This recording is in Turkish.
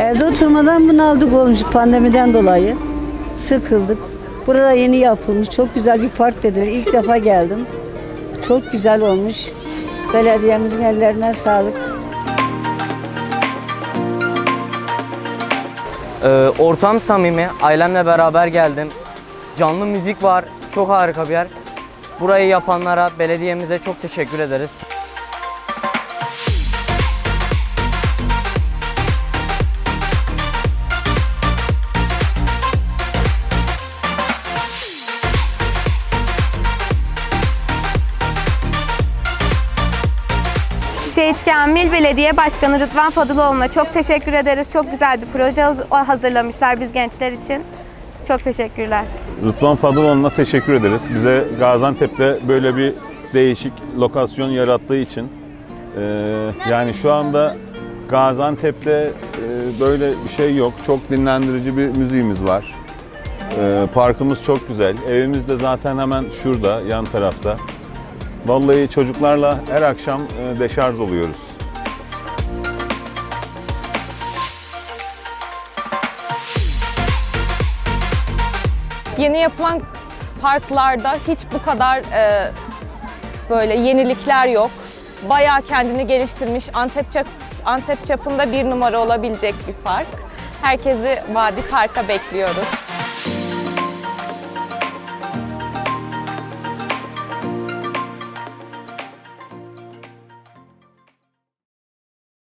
Evde oturmadan bunaldık olmuş pandemiden dolayı. Sıkıldık. Burada yeni yapılmış. Çok güzel bir park dediler. İlk defa geldim. Çok güzel olmuş. Belediyemizin ellerine sağlık. Ee, ortam samimi, ailemle beraber geldim. Canlı müzik var, çok harika bir yer. Burayı yapanlara, belediyemize çok teşekkür ederiz. Şehit Kamil Belediye Başkanı Rıdvan Fadıloğlu'na çok teşekkür ederiz. Çok güzel bir proje haz- hazırlamışlar biz gençler için. Çok teşekkürler. Rıdvan Fadıloğlu'na teşekkür ederiz. Bize Gaziantep'te böyle bir değişik lokasyon yarattığı için. Ee, yani şu anda Gaziantep'te e, böyle bir şey yok. Çok dinlendirici bir müziğimiz var. Ee, parkımız çok güzel. Evimiz de zaten hemen şurada, yan tarafta. Vallahi çocuklarla her akşam e, deşarj oluyoruz. Yeni yapılan parklarda hiç bu kadar e, böyle yenilikler yok. Bayağı kendini geliştirmiş Antep, çap- Antep çapında bir numara olabilecek bir park. Herkesi Vadi Park'a bekliyoruz.